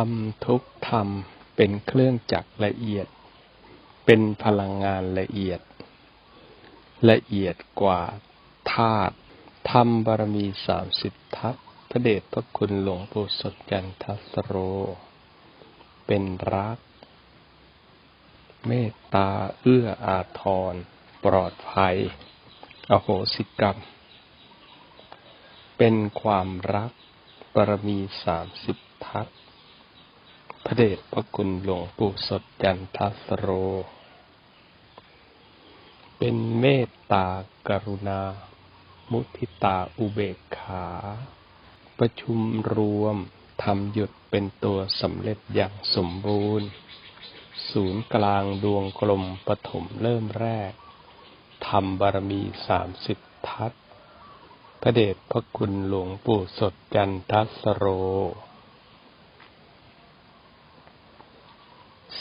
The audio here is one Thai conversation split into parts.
รมทุกธรรมเป็นเครื่องจักรละเอียด เป็นพลังงานละเอียด ละเอียดกว่าธาตุธรรมบารมีสามสิบทัศพระเดชพระคุณหลวงปู่สดจันทสโร เป็นรัก เมตตาเอื้ออาทร ปลอดภัย อโหสิกรรม เป็นความรักบารมีสามสิบทัศน์ พระเดชพระคุณหลวงปู่สดจันทสโร เป็นเมตตากรุณา มุทิตาอุเบกขา ประชุมรวมทำหยุดเป็นตัวสำเร็จอย่างสมบูรณ์ ศูนย์กลางดวงกลมปฐมเริ่มแรกทำบารมีสามสิบทัศพระเดชพระคุณหลวงปู่สดจันทสโร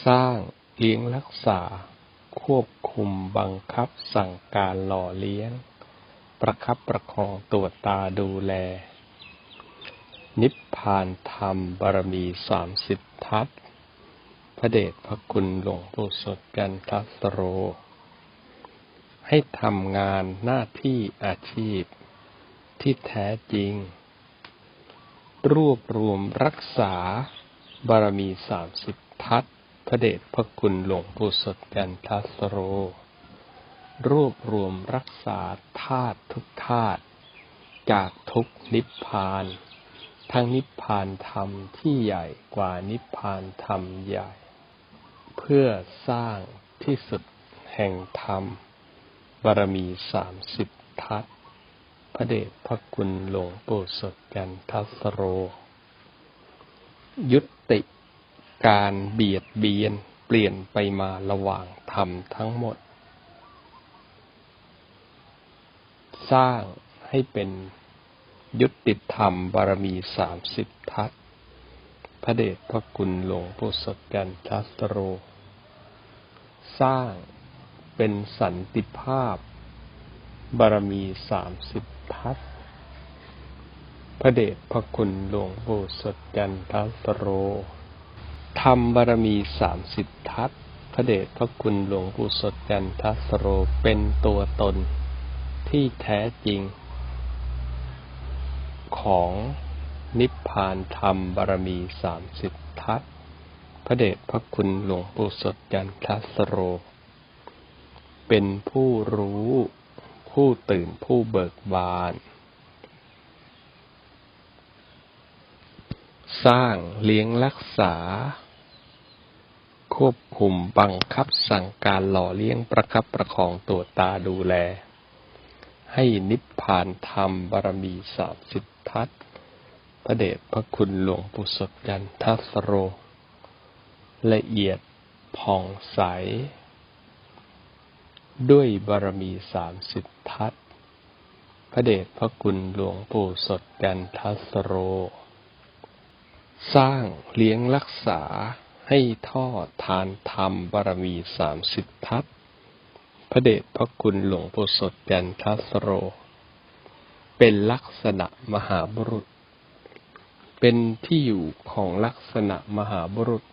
สร้างเลี้ยงรักษา ควบคุมบังคับสั่งการหล่อเลี้ยง ประคับประคองตัวจตาดูแล นิพพานธรรมบารมีสามสิบทัศพระเดชพระคุณหลวงปู่สดกันทัสโร ให้ทำงานหน้าที่อาชีพที่แท้จริง รวบรวมรักษาบารมีสามสิบทัศ พระเดชพระคุณหลวงปู่สดกันทัสโร รวบรวมรักษาธาตุทุกธาตุจากทุกนิพพาน ทั้งนิพพานธรรมที่ใหญ่กว่านิพพานธรรมใหญ่ เพื่อสร้างที่สุดแห่งธรรมบารมีสามสิบทัศพระเดชพระคุณหลวงปู่สดกันทัสโร ยุติ การเบียดเบียนเปลี่ยนไปมาระหว่างธรรมทั้งหมด สร้างให้เป็นยุติธรรมบารมีสามสิบทัศพระเดชพระคุณหลวงปู่สดกันทัสโร สร้างเป็นสันติภาพ บารมีสามสิบทัศพระเดชพระคุณหลวงปู่สดกันทัสโร ธรรมบารมีสามสิบทัศพระเดชพระคุณหลวงปู่สดกันทัสโรเป็นตัวตนที่แท้จริง ของนิพพานธรรมบารมีสามสิบทัศพระเดชพระคุณหลวงปู่สดกันทัสโร เป็นผู้รู้ผู้ตื่นผู้เบิกบาน สร้างเลี้ยงรักษา ควบคุมบังคับสั่งการหล่อเลี้ยงประคับประคองตัวตาดูแล ให้นิพพานธรรมบารมีสามสิบทัศพระเดชพระคุณหลวงปู่สดยันทัสโร ละเอียดผ่องใส ด้วยบารมีสามสิบทัศพระเดชพระคุณหลวงปู่สดยันทัสโร สร้างเลี้ยงรักษา ให้ท่อทานธรรมบารมีสามสิบทัศพระเดชพระคุณหลวงปู่สดยันทัสโร เป็นลักษณะมหาบุรุษ เป็นที่อยู่ของลักษณะมหาบุรุษ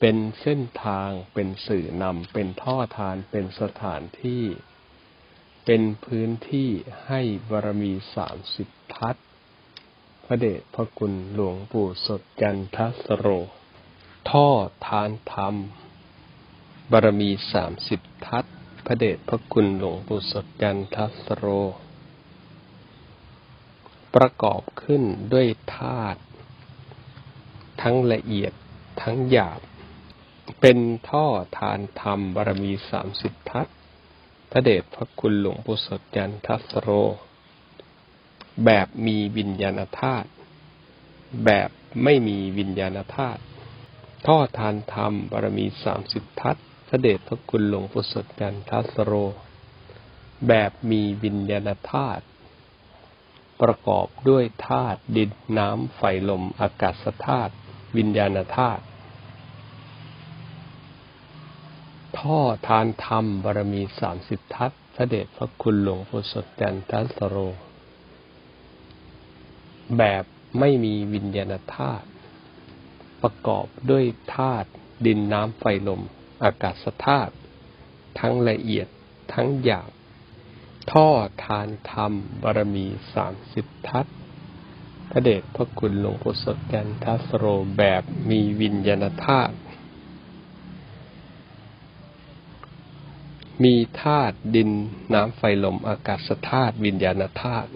เป็นเส้นทาง เป็นสื่อนำ เป็นท่อทาน เป็นสถานที่ เป็นพื้นที่ให้บารมีสามสิบทัศพระเดชพระคุณหลวงปู่สดจันทสโร ท่อทานธรรม บารมีสามสิบทัศพระเดชพระคุณหลวงปู่สดจันทัสโร ประกอบขึ้นด้วยธาตุทั้งละเอียดทั้งหยาบ เป็นท่อทานธรรม บารมีสามสิบทัศพระเดชพระคุณหลวงปู่สดจันทัสโร แบบมีวิญญาณธาตุแบบไม่มีวิญญาณธาตุ ท่อทานธรรมบารมีสามสิบทัศพระเดชพระคุณหลวงปู่สดจันทัสโร แบบมีวิญญาณธาตุประกอบด้วยธาตุดินน้ำไฟลมอากาศธาตุวิญญาณธาตุท่อทานธรรมบารมีสามสิบทัศพระเดชพระคุณหลวงปู่สดจันทัสโร แบบไม่มีวิญญาณธาตุ ประกอบด้วยธาตุดินน้ำไฟลม อากาศธาตุทั้งละเอียดทั้งหยาบท่อทานธรรมบารมีสามสิบทัศพระเดชพระคุณหลวงปู่สดกันทัสโรแบบมีวิญญาณธาตุมีธาตุดินน้ำไฟลมอากาศธาตุวิญญาณธาตุ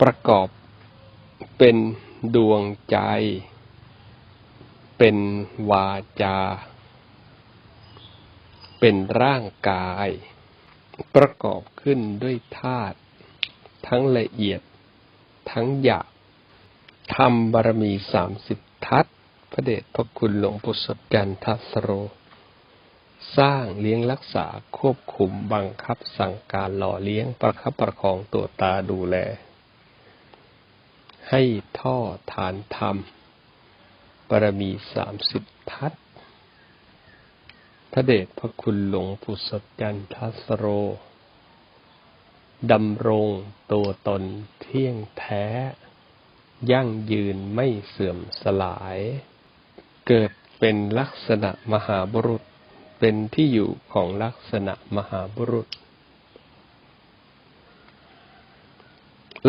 ประกอบเป็นดวงใจ เป็นวาจา เป็นร่างกาย ประกอบขึ้นด้วยธาตุทั้งละเอียด ทั้งหยาบทำบารมีสามสิบทัศพระเดชพระคุณหลวงปู่สดจันทัสโร สร้างเลี้ยงรักษาควบคุมบังคับสั่งการหล่อเลี้ยงประคับประคองตัวตาดูแล ให้ท่อฐานธรรม บารมีสามสิบทัศพระเดชพระคุณหลวงปู่สดจันทัสโร ดำรงตัวตนเที่ยงแท้ ยั่งยืนไม่เสื่อมสลาย เกิดเป็นลักษณะมหาบุรุษ เป็นที่อยู่ของลักษณะมหาบุรุษ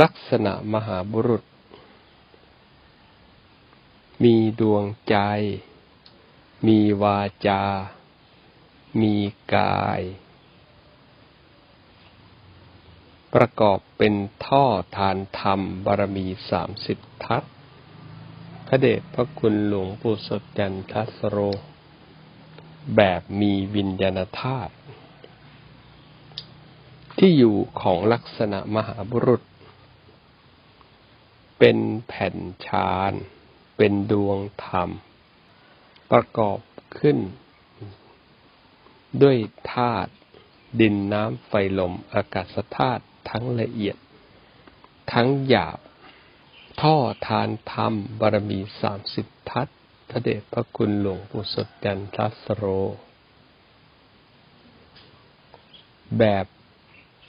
ลักษณะมหาบุรุษ มีดวงใจ มีวาจา มีกาย ประกอบเป็นท่อทานธรรมบารมีสามสิบทัศพระเดชพระคุณหลวงปู่สดจันทัสโร แบบมีวิญญาณธาตุที่อยู่ของลักษณะมหาบุรุษ เป็นแผ่นชาน เป็นดวงธรรม ประกอบขึ้น ด้วยธาตุดินน้ำไฟลมอากาศธาตุทั้งละเอียด ทั้งหยาบ ท่อทานธรรมบารมีสามสิบทัศพระเดชพระคุณหลวงปู่สดจันทัสโร แบบ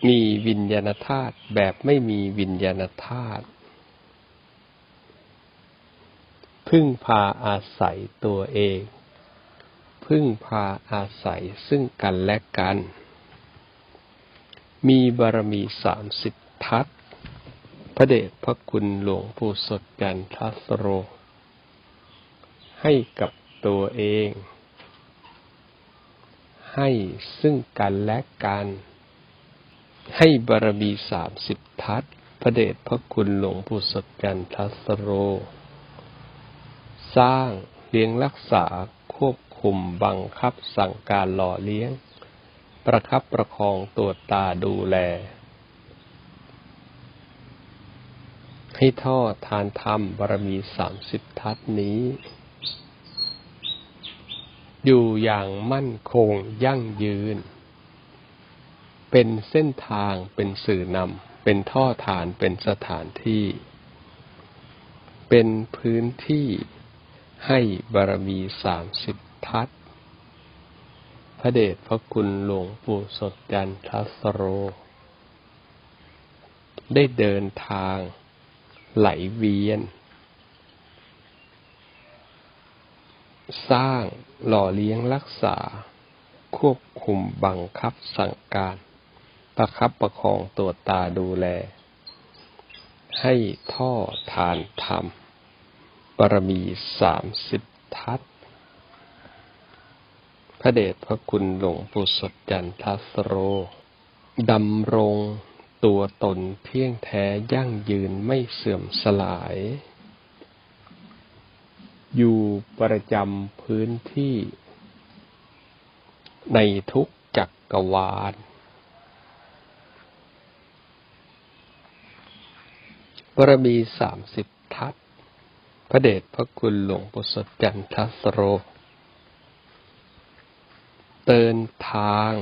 มีวิญญาณธาตุแบบไม่มีวิญญาณธาตุ พึ่งพาอาศัยตัวเอง พึ่งพาอาศัยซึ่งกันและกัน มีบารมีสามสิบทัศพระเดชพระคุณหลวงปู่สดจันทัสโร ให้กับตัวเอง ให้ซึ่งกันและกัน ให้บารมีสามสิบทัศพระเดชพระคุณหลวงปู่สดจันทัสโร สร้างเลี้ยงรักษาควบคุมบังคับสั่งการหล่อเลี้ยง ประคับประคองตัวจตาดูแล ให้ท่อทานธรรมบารมีสามสิบทัศน์นี้ อยู่อย่างมั่นคงยั่งยืน เป็นเส้นทางเป็นสื่อนำเป็นท่อฐานเป็นสถานที่ เป็นพื้นที่ ให้บารมีสามสิบทัศพระเดชพระคุณหลวงปู่สดจันทัสโร ได้เดินทางไหลเวียน สร้างหล่อเลี้ยงรักษา ควบคุมบังคับสั่งการ ประคับประคองตัวตาดูแล ให้ท่อทานธรรม บารมีสามสิบทัศพระเดชพระคุณหลวงปู่สดจันทัสโร ดำรงตัวตนเที่ยงแท้ยั่งยืนไม่เสื่อมสลาย อยู่ประจำพื้นที่ ในทุกจักกรวาล บารมีสามสิบทัศ พระเดชพระคุณหลวงปู่สดจันทสโรเดินทาง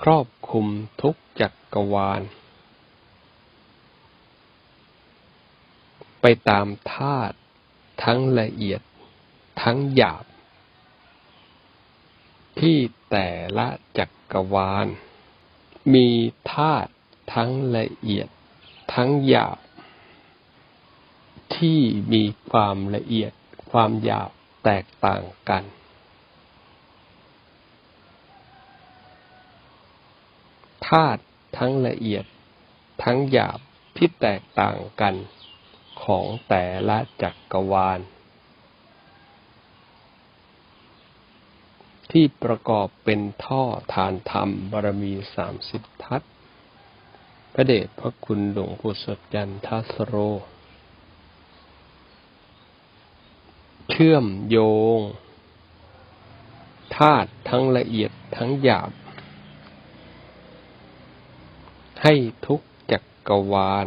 ครอบคุมทุกจักกรวาล ไปตามธาตุทั้งละเอียดทั้งหยาบ ที่แต่ละจักกรวาล มีธาตุทั้งละเอียดทั้งหยาบ ที่มีความละเอียดความหยาบแตกต่างกัน ธาตุทั้งละเอียดทั้งหยาบที่แตกต่างกันของแต่ละจักรวาล ที่ประกอบเป็นท่อฐานธรรมบารมีสามสิบทัศพระเดชพระคุณหลวงปู่สดยันทัสโร เชื่อมโยงธาตุทั้งละเอียดทั้งหยาบ ให้ทุกจักรวาล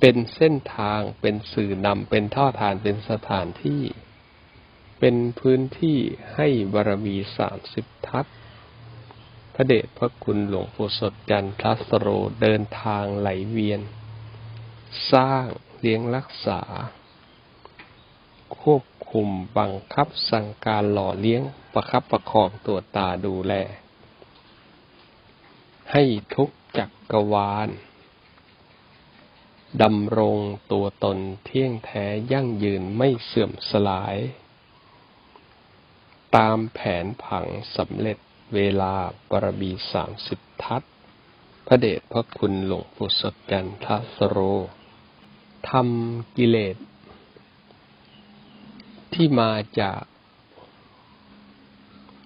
เป็นเส้นทางเป็นสื่อนำเป็นท่อทานเป็นสถานที่ เป็นพื้นที่ให้บารมีสามสิบทัศพระเดชพระคุณหลวงปู่สดจันทัสโรเดินทางไหลเวียน สร้าง เลี้ยงรักษา ควบคุมบังคับสั่งการหล่อเลี้ยงประคับประคองตัวตาดูแล ให้ทุกจักกรวาลดำรงตัวตนเที่ยงแท้ยั่งยืนไม่เสื่อมสลาย ตามแผนผังสำเร็จเวลาบารมีสามสิบทัศพระเดชพระคุณหลวงปู่สดจันทสโร ทำกิเลส ที่มาจาก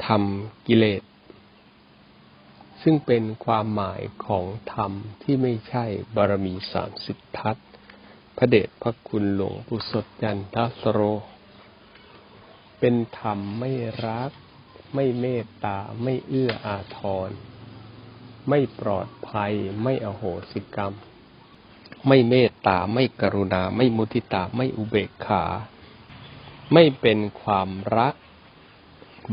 ทำกิเลส ซึ่งเป็นความหมายของธรรมที่ไม่ใช่บารมีสามสิบทัศพระเดชพระคุณหลวงปู่สดจันทัสโร เป็นธรรมไม่รัก ไม่เมตตาไม่เอื้ออาทร ไม่ปลอดภัยไม่อโหสิกรรม ไม่เมตตา ไม่กรุณา ไม่มุทิตา ไม่อุเบกขา ไม่เป็นความรัก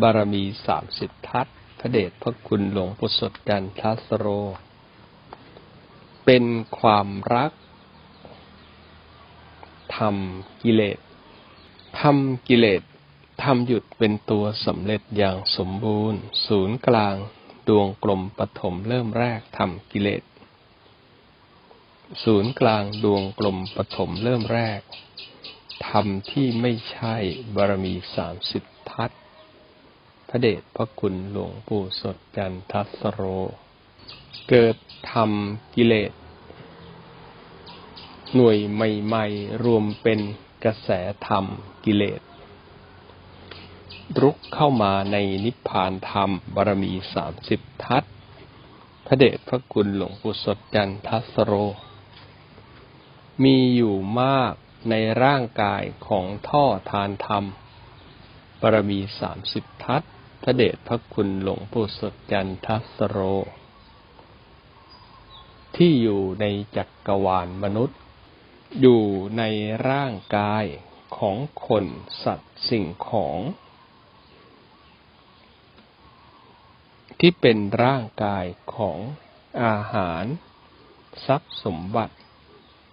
บารมีสามสิบทัศพระเดชพระคุณหลวงปู่สดจันทัสโร เป็นความรักทำกิเลสทำกิเลสทำหยุดเป็นตัวสำเร็จอย่างสมบูรณ์ ศูนย์กลาง ดวงกลมปฐมเริ่มแรกทำกิเลส ศูนย์กลางดวงกลมปฐมเริ่มแรกทำที่ไม่ใช่บารมีสามสิบทัศพระเดชพระคุณหลวงปู่สดจันทัสโร เกิดทำกิเลส หน่วยใหม่ๆ รวมเป็นกระแสธรรมกิเลส รุกเข้ามาในนิพพานธรรมบารมีสามสิบทัศพระเดชพระคุณหลวงปู่สดจันทัสโร มีอยู่มากในร่างกายของท่อทานธรรมบารมีสามสิบทัศพระเดชพระคุณหลวงปู่สดจันทัสโร ที่อยู่ในจักรวาลมนุษย์ อยู่ในร่างกายของคนสัตว์สิ่งของ ที่เป็นร่างกายของอาหาร ทรัพย์สมบัติ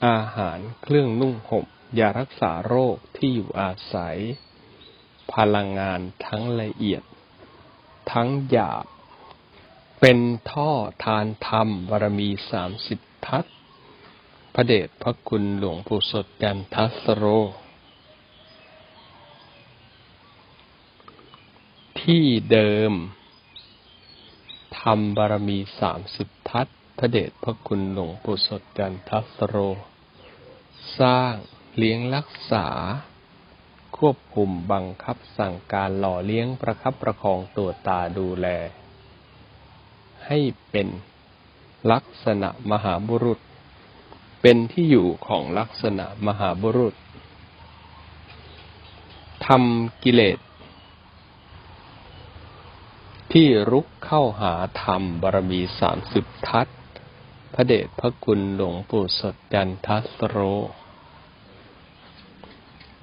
อาหารเครื่องนุ่งห่มยารักษาโรคที่อยู่อาศัย พลังงานทั้งละเอียด ทั้งหยาบ เป็นท่อทานธรรมบารมีสามสิบทัศพระเดชพระคุณหลวงปู่สดจันทัสโร ที่เดิมทำบารมีสามสิบทัศพระเดชพระคุณหลวงปู่สดจันทัสโร สร้างเลี้ยงรักษา ควบคุมบังคับสั่งการหล่อเลี้ยงประคับประคองตัวตาดูแล ให้เป็นลักษณะมหาบุรุษ เป็นที่อยู่ของลักษณะมหาบุรุษทำกิเลสที่รุกเข้าหาธรรมบารมีสามสิบทัศน์ พระเดชพระคุณหลวงปู่สดจันทัสโร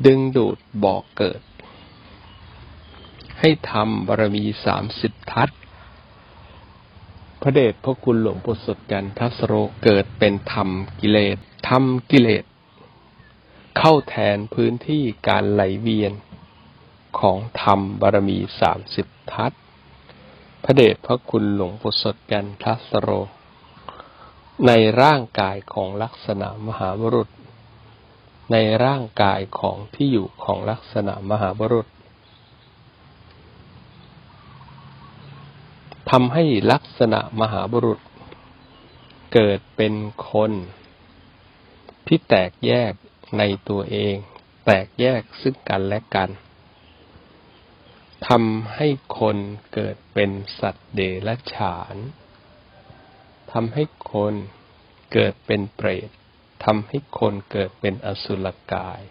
ดึงดูดบอกเกิด ให้ทำบารมีสามสิบทัศพระเดชพระคุณหลวงปู่สดจันทัสโรเกิดเป็นธรรมกิเลสทำกิเลส เข้าแทนพื้นที่การไหลเวียนของธรรมบารมีสามสิบทัศพระเดชพระคุณหลวงปู่สดจันทัสโร ในร่างกายของลักษณะมหาบุรุษ ในร่างกายของที่อยู่ของลักษณะมหาบุรุษทำให้ลักษณะมหาบุรุษ เกิดเป็นคน ที่แตกแยกในตัวเอง แตกแยกซึ่งกันและกันทำให้คนเกิดเป็นสัตว์เดรัจฉาน ทำให้คนเกิดเป็นเปรตทำให้คนเกิดเป็นอสุรกาย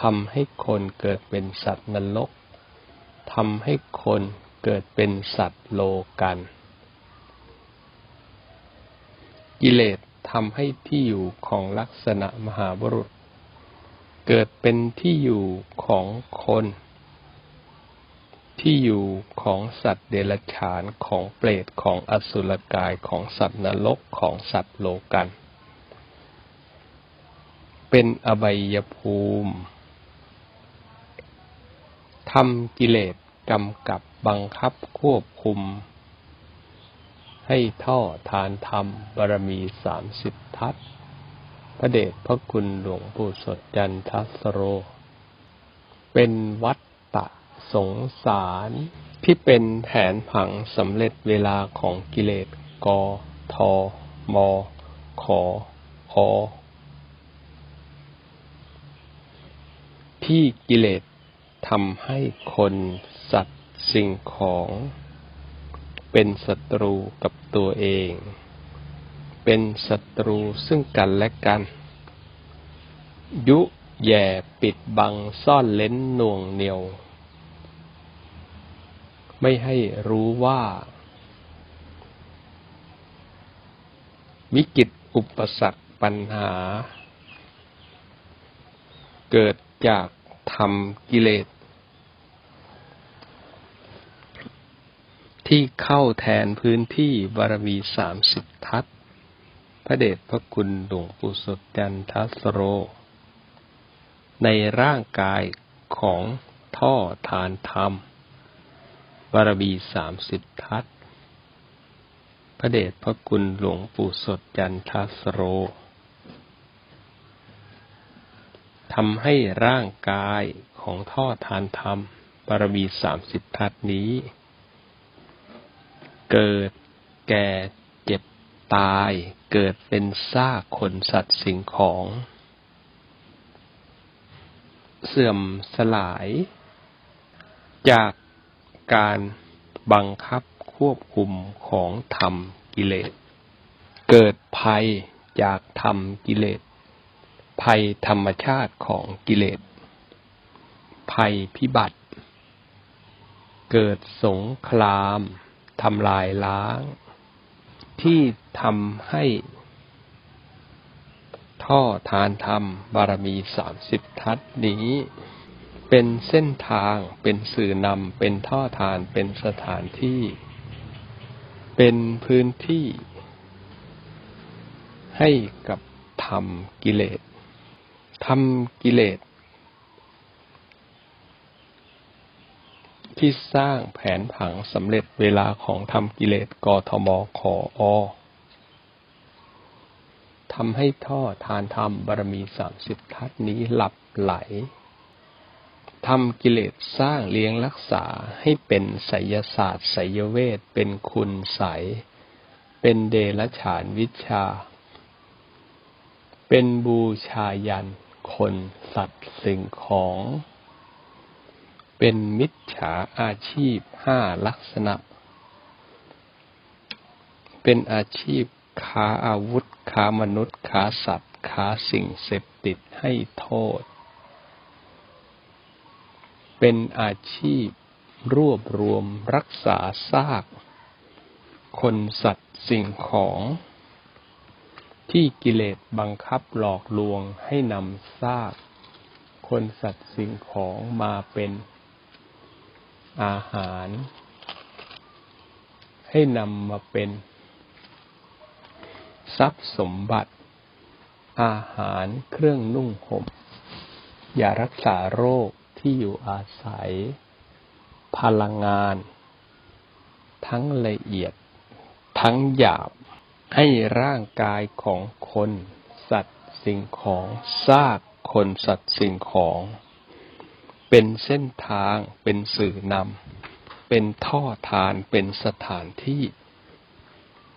ทำให้คนเกิดเป็นสัตว์นรกทำให้คนเกิดเป็นสัตว์โลกัน กิเลสทำให้ที่อยู่ของลักษณะมหาบุรุษ เกิดเป็นที่อยู่ของคน ที่อยู่ของสัตว์เดรัจฉานของเปรตของอสุรกายของสัตว์นรกของสัตว์โลกัน เป็นอบายภูมิทำกิเลสกำกับบังคับควบคุม ให้ท่อทานธรรมบารมีสามสิบทัศพระเดชพระคุณหลวงปู่สดจันทัสโร เป็นวัตตะ สงสารที่เป็นแผนผังสำเร็จเวลาของกิเลสกทมขออที่กิเลสทำให้คนสัตว์สิ่งของ เป็นศัตรูกับตัวเอง เป็นศัตรูซึ่งกันและกัน ยุแย่ปิดบังซ่อนเล้นหน่วงเหนียว ไม่ให้รู้ว่า วิกฤตอุปสรรคปัญหา เกิดจากทำกิเลส ที่เข้าแทนพื้นที่บารมีสามสิบทัศพระเดชพระคุณหลวงปู่สดจันทัสโร ในร่างกายของท่อทานธรรม บารมีสามสิบทัศพระเดชพระคุณหลวงปู่สดจันทัสโรทำให้ร่างกายของท่อทานธรรมบารมีสามสิบทัศนี้ เกิดแก่เจ็บตายเกิดเป็นซากคนสัตว์สิ่งของ เสื่อมสลาย จาก การบังคับควบคุมของธรรมกิเลส เกิดภัยจากธรรมกิเลส ภัยธรรมชาติของกิเลส ภัยพิบัติ เกิดสงครามทำลายล้าง ที่ทำให้ท่อทานธรรมบารมีสามสิบทัศนี้ เป็นเส้นทาง เป็นสื่อนำ เป็นท่อทาน เป็นสถานที่ เป็นพื้นที่ ให้กับธรรมกิเลสทำกิเลส ที่สร้างแผนผังสำเร็จเวลาของทำกิเลสกทมขออทำให้ท่อทานธรรมบารมีสามสิบทัศนี้หลับไหล ทำกิเลสสร้างเลี้ยงรักษาให้เป็นไสยศาสตร์ไสยเวทเป็นคุณใส เป็นเดลฉานวิชา เป็นบูชายัน คนสัตว์สิ่งของ เป็นมิจฉาอาชีพห้าลักษณะ เป็นอาชีพค้าอาวุธ ค้ามนุษย์ ค้าสัตว์ ค้าสิ่งเสพติดให้โทษ เป็นอาชีพรวบรวมรักษาซาก คนสัตว์สิ่งของ ที่กิเลสบังคับหลอกลวงให้นำซาก คนสัตว์สิ่งของมาเป็นอาหาร ให้นำมาเป็น ทรัพย์สมบัติ อาหารเครื่องนุ่งห่มยารักษาโรค ที่อยู่อาศัย พลังงาน ทั้งละเอียด ทั้งหยาบ ให้ร่างกายของคน สัตว์สิ่งของซากคนสัตว์สิ่งของ เป็นเส้นทาง เป็นสื่อนำเป็นท่อทานเป็นสถานที่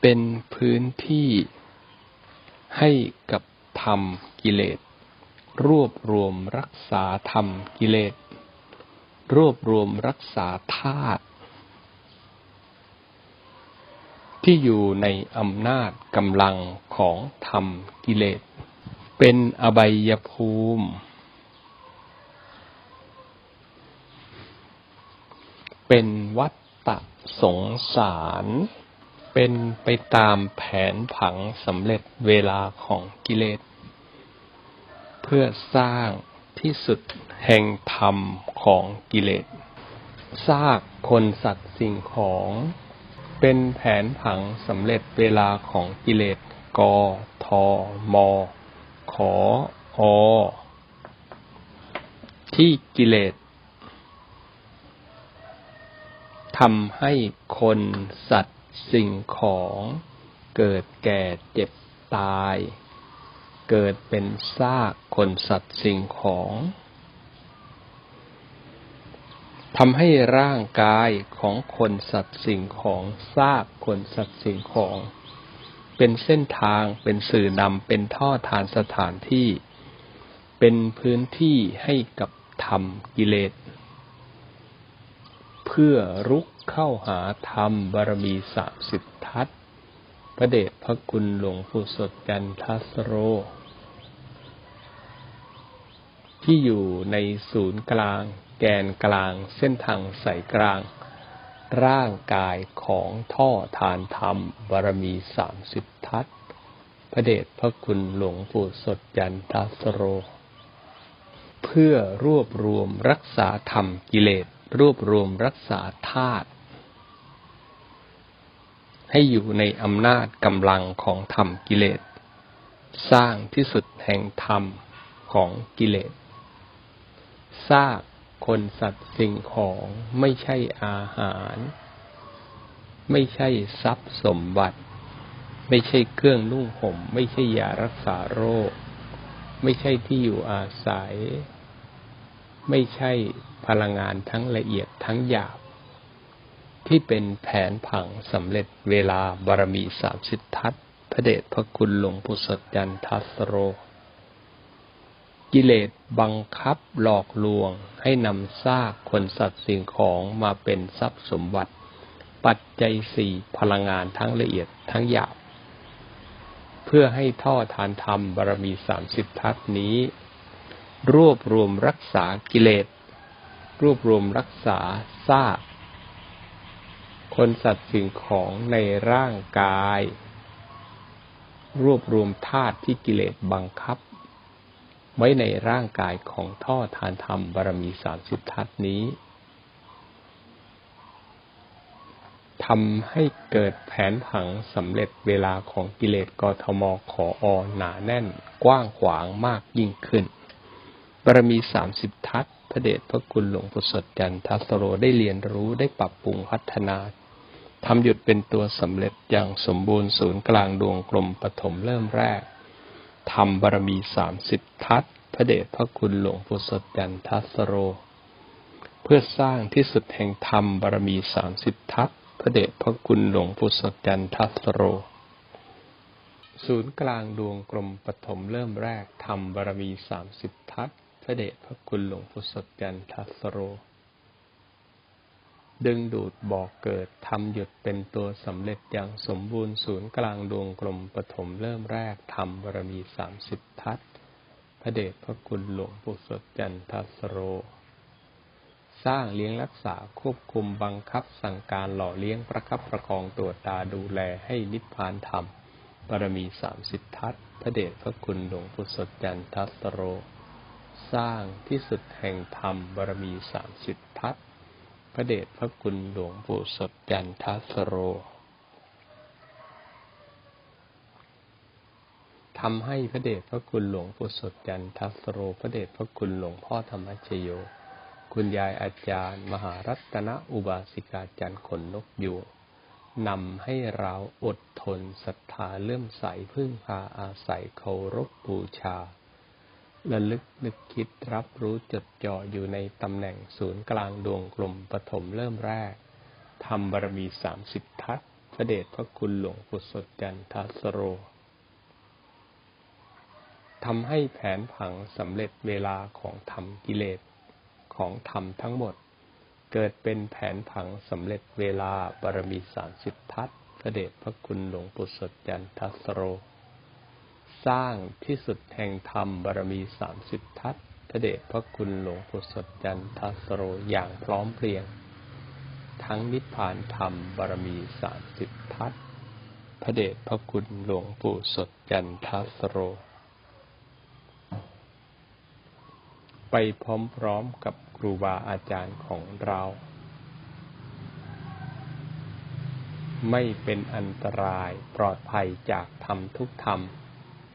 เป็นพื้นที่ให้กับธรรมกิเลส รวบรวมรักษาธรรมกิเลส รวบรวมรักษาธาตุที่อยู่ในอำนาจกำลังของธรรมกิเลส เป็นอบายภูมิ เป็นวัฏฏะสงสาร เป็นไปตามแผนผังสำเร็จเวลาของกิเลส เพื่อสร้างที่สุดแห่งธรรมของกิเลสซากคนสัตว์สิ่งของ เป็นแผนผังสำเร็จเวลาของกิเลสกอทมขออที่กิเลสทำให้คนสัตว์สิ่งของเกิดแก่เจ็บตาย เกิดเป็นซากคนสัตว์สิ่งของทำให้ร่างกายของคนสัตว์สิ่งของซากคนสัตว์สิ่งของ เป็นเส้นทางเป็นสื่อนำเป็นท่อทานสถานที่ เป็นพื้นที่ให้กับธรรมกิเลส เพื่อรุกเข้าหาธรรมบารมีสามสิบทัศพระเดชพระคุณหลวงปู่สดจันทัสโร ที่อยู่ในศูนย์กลาง แกนกลาง เส้นทางสายกลาง ร่างกายของท่อทานธรรมบารมีสามสิบทัศพระเดชพระคุณหลวงปู่สดยันทัสโร เพื่อรวบรวมรักษาธรรมกิเลส รวบรวมรักษาธาตุให้อยู่ในอำนาจกำลังของธรรมกิเลส สร้างที่สุดแห่งธรรมของกิเลส สร้างคนสัตว์สิ่งของไม่ใช่อาหาร ไม่ใช่ทรัพย์สมบัติ ไม่ใช่เครื่องนุ่งห่ม ไม่ใช่ยารักษาโรค ไม่ใช่ที่อยู่อาศัย ไม่ใช่พลังงานทั้งละเอียดทั้งหยาบ ที่เป็นแผนผังสำเร็จเวลาบารมีสามสิทธัตพระเดชพระคุณหลวงปู่สดจันทัสโร กิเลสบังคับหลอกลวงให้นำซากคนสัตว์สิ่งของมาเป็นทรัพย์สมบัติ ปัจจัยสี่พลังงานทั้งละเอียดทั้งหยาบ เพื่อให้ท่อทานธรรมบารมีสามสิบทัศนี้ รวบรวมรักษากิเลส รวบรวมรักษาซาก คนสัตว์สิ่งของในร่างกาย รวบรวมธาตุที่กิเลสบังคับ ไว้ในร่างกายของท่อทานธรรมบารมีสามสิบทัศนี้ทำให้เกิดแผนผังสำเร็จเวลาของกิเลสกทมขออหนาแน่น กว้างขวางมากยิ่งขึ้น บารมีสามสิบทัศพระเดชพระคุณหลวงปู่สดจันทัสโรได้เรียนรู้ได้ปรับปรุงพัฒนาทำหยุดเป็นตัวสำเร็จอย่างสมบูรณ์ศูนย์กลางดวงกลมปฐมเริ่มแรก ธรรมบารมีสามสิบทัศพระเดชพระคุณหลวงปู่สดยันทัสโร เพื่อสร้างที่สุดแห่งธรรมบารมีสามสิบทัศพระเดชพระคุณหลวงปู่สดยันทัสโร ศูนย์กลางดวงกลมปฐมเริ่มแรกธรรมบารมีสามสิบทัศพระเดชพระคุณหลวงปู่สดยันทัสโร ดึงดูดบอกเกิดทำหยุดเป็นตัวสำเร็จอย่างสมบูรณ์ศูนย์กลางดวงกลมปฐมเริ่มแรกทำบารมีสามสิบทัศพระเดชพระคุณหลวงปู่สดจันทัสโร สร้างเลี้ยงรักษาควบคุมบังคับสั่งการหล่อเลี้ยงประคับประคองตัวตาดูแลให้นิพพานธรรมบารมีสามสิบทัศพระเดชพระคุณหลวงปู่สดจันทัสโร สร้างที่สุดแห่งธรรมบารมีสามสิบ พระเดชพระคุณหลวงปู่สดจันทัสโรทำให้พระเดชพระคุณหลวงปู่สดจันทัสโร พระเดชพระคุณหลวงพ่อธรรมชโย คุณยายอาจารย์ มหารัตนอุบาสิกาจันขนนกยูนำให้เราอดทนศรัทธาเลื่อมใสพึ่งพาอาศัยเคารพบูชา ระลึกนึกคิดรับรู้จดจ่ออยู่ในตำแหน่งศูนย์กลางดวงกลมปฐมเริ่มแรกทำบารมีสามสิบทัศพระเดชพระคุณหลวงปู่สดจันทัสโรทำให้แผนผังสำเร็จเวลาของธรรมกิเลสของธรรมทั้งหมด เกิดเป็นแผนผังสำเร็จเวลาบารมีสามสิบทัศพระเดชพระคุณหลวงปู่สดจันทัสโร สร้างที่สุดแห่งธรรมบารมีสามสิบทัศพระเดชพระคุณหลวงปู่สดจันทัสโรอย่างพร้อมเพรียง ทั้งนิพพานธรรมบารมีสามสิบทัศพระเดชพระคุณหลวงปู่สดจันทัสโร ไปพร้อมๆกับครูบาอาจารย์ของเรา ไม่เป็นอันตรายปลอดภัยจากธรรมทุกธรรม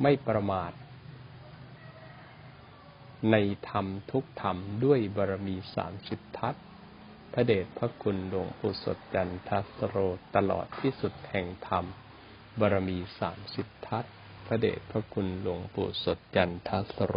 ไม่ประมาท ในธรรมทุกธรรมด้วยบารมีสามสิบทัศพระเดชพระคุณหลวงปู่สดจันทัสโรตลอดที่สุดแห่งธรรม บารมีสามสิบทัศพระเดชพระคุณหลวงปู่สดจันทัสโร